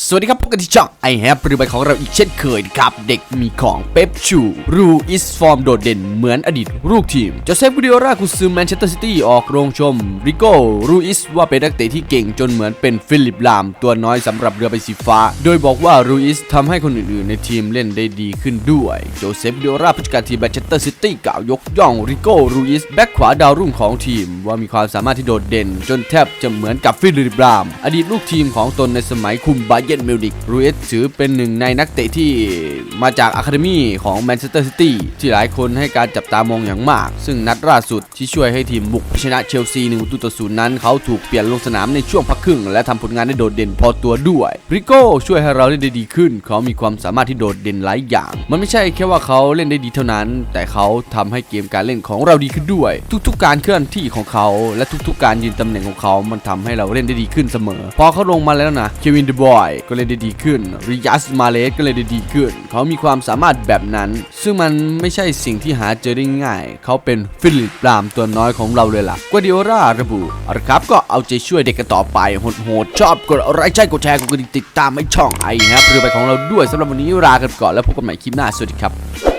สวัสดีครับพบกันที่ช่องไอแฮปหรือไปของเราอีกเช่นเคยครับ เด็กมีของเป๊ปชูรูอิสฟอร์มโดดเด่นเหมือนอดีตลูกทีมโจเซฟวิดิโอรากุซือแมนเชสเตอร์ซิตี้ออกโรงชม ริโก้รูอิสว่าเป็นนักเตะที่เก่งจนเหมือนเป็นฟิลิปลาม ตัวน้อยสำหรับเรือใบสีฟ้า โดยบอกว่ารูอิสทำให้คนอื่นๆ ในทีมเล่นได้ดีขึ้นด้วยโจเซฟวิดิโอราผู้จัดการทีมแมนเชสเตอร์ซิตี้กล่าวยกย่องริโก้รูอิสแบ็คขวาดาวรุ่งของทีม ว่ามีความสามารถที่โดดเด่น จนแทบจะเหมือนกับฟิลิปลาม อดีตลูกทีมของตนในสมัยคุมบาเยนมิวนิกรูเอสถือเป็นหนึ่งในนักเตะที่มาจากอะคาเดมีของแมนเชสเตอร์ซิตี้ที่หลายคนให้การจับตามองอย่างมาก ซึ่งนัดล่าสุดที่ช่วยให้ทีมบุกชนะเชลซี1ประตูต่อศูนย์นั้น เขาถูกเปลี่ยนลงสนามในช่วงพักครึ่ง และทำผลงานได้โดดเด่นพอตัวด้วยริโก้ช่วยให้เราเล่นได้ดีขึ้น เขามีความสามารถที่โดดเด่นหลายอย่าง มันไม่ใช่แค่ว่าเขาเล่นได้ดีเท่านั้น แต่เขาทำให้เกมการเล่นของเราดีขึ้นด้วย ทุกๆ การเคลื่อนที่ของเขาและทุกๆ การยืนตำแหน่งของเขา มันทำให้เราเล่นได้ดีขึ้นเสมอ พอเขาลงมาแล้วนะเควินเดบอยก็เลยได้ดีขึ้นริยัสมาเลสก็เลยได้ดีขึ้น เขามีความสามารถแบบนั้น ซึ่งมันไม่ใช่สิ่งที่หาเจอได้ง่าย เขาเป็นฟิลิปรามตัวน้อยของเราเลยล่ะกัวดิโอราระบุเอาละครับก็เอาใจช่วยเด็กกันต่อไปโหดๆชอบกดไลค์ใช่กดแชร์กดกระดิ่งติดตามให้ช่องไอครับเรือไปของเราด้วยสำหรับวันนี้ลากันก่อนแล้วพบกันใหม่คลิปหน้าสวัสดีครับ